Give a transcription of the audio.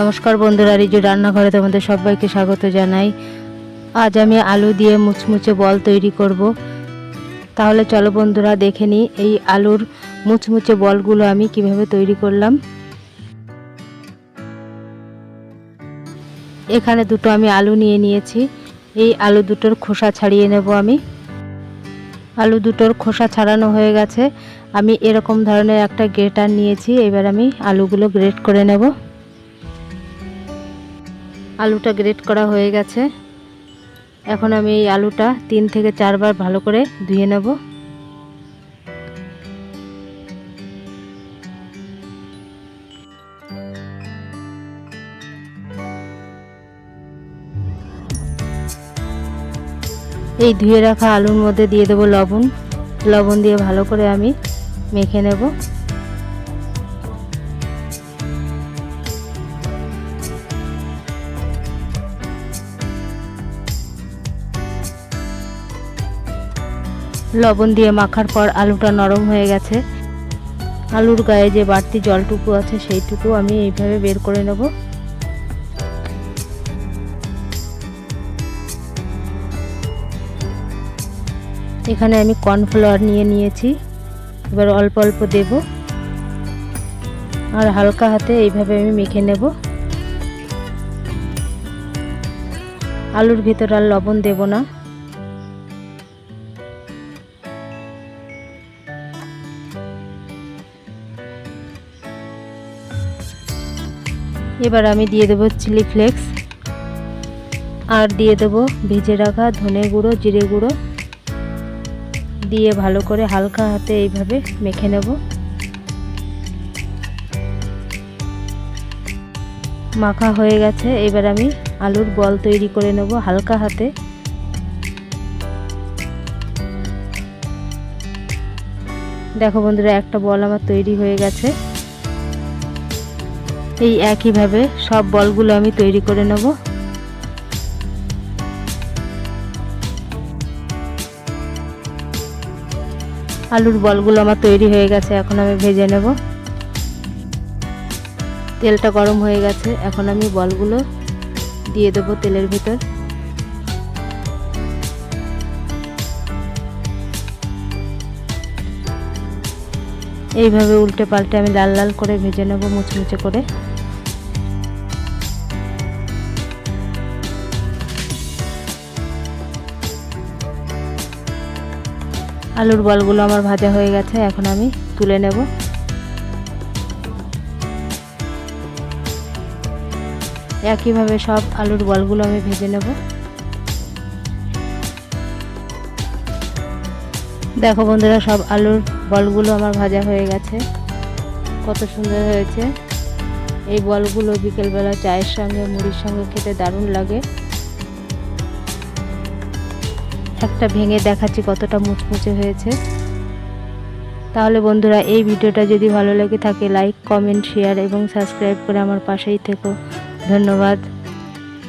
নমস্কার বন্ধুরা, রিজু রান্নাঘরে তোমাদের সবাইকে স্বাগত জানাই। আজ আমি আলু দিয়ে মুচমুচে বল তৈরি করব। তাহলে চলো বন্ধুরা, দেখে নিই এই আলুর মুচমুচে বলগুলো আমি কীভাবে তৈরি করলাম। এখানে দুটো আমি আলু নিয়ে নিয়েছি। এই আলু দুটোর খোসা ছাড়িয়ে নেব আমি। আলু দুটোর খোসা ছাড়ানো হয়ে গেছে। আমি এরকম ধরনের একটা গ্রেটার নিয়েছি। এবার আমি আলুগুলো গ্রেট করে নেব। আলুটা গ্রেট করা হয়ে গেছে। এখন আমি এই আলুটা তিন থেকে চারবার ভালো করে ধুয়ে নেব। এই ধুয়ে রাখা আলুর মধ্যে দিয়ে দেবো লবণ। লবণ দিয়ে ভালো করে আমি মেখে নেব। লবণ দিয়ে মাখার পর আলুটা নরম হয়ে গেছে। আলুর গায়ে যে বাড়তি জলটুকু আছে সেইটুকু আমি এইভাবে বের করে নেব। এখানে আমি কর্নফ্লাওয়ার নিয়ে নিয়েছি। এবার অল্প অল্প দেব। আর হালকা হাতে এইভাবে আমি মেখে নেব। আলুর ভিতর আর লবণ দেব না। এবার আমি দিয়ে দেবো চিলি ফ্লেক্স। আর দিয়ে দেবো ভেজে রাখা ধনে গুঁড়ো, জিরে গুঁড়ো। দিয়ে ভালো করে হালকা হাতে এইভাবে মেখে নেব। মাখা হয়ে গেছে। এবার আমি আলুর বল তৈরি করে নেব হালকা হাতে। দেখো বন্ধুরা, একটা বল আমার তৈরি হয়ে গেছে। এই একইভাবে সব বলগুলো আমি তৈরি করে নেব। আলুর বলগুলো আমার তৈরি হয়ে গেছে, এখন আমি ভেজে নেব। তেলটা গরম হয়ে গেছে, এখন আমি বলগুলো দিয়ে দেবো তেলের ভিতর। এইভাবে উল্টে পাল্টে আমি লাল লাল করে ভেজে নেব, মুচমুচে করে। আলুর বলগুলো আমার ভাজা হয়ে গেছে, এখন আমি তুলে নেব। একইভাবে সব আলুর বলগুলো আমি ভেজে নেব। দেখো বন্ধুরা, সব আলুর বলগুলো আমার ভাজা হয়ে গেছে। কত সুন্দর হয়েছে। এই বলগুলো বিকেলবেলা চায়ের সঙ্গে, মুড়ির সঙ্গে খেতে দারুণ লাগে। একটা ভেঙে দেখাচ্ছি কতটা মুচমুচে হয়েছে। তাহলে বন্ধুরা, এই ভিডিওটা যদি ভালো লেগে থাকে লাইক কমেন্ট শেয়ার এবং সাবস্ক্রাইব করে আমার পাশেই থেকো। ধন্যবাদ।